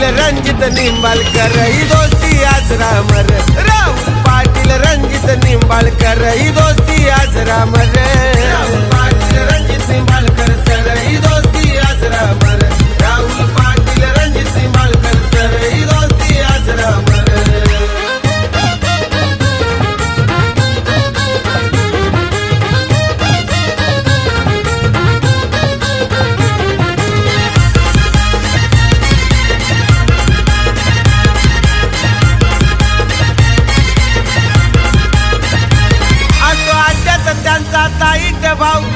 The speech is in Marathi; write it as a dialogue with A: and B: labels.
A: पाटील रंजित निंबाळकर ही दोस्ती आज रामर. राम पाटील रंजित निंबाळकर ही दोस्ती आज रामर. about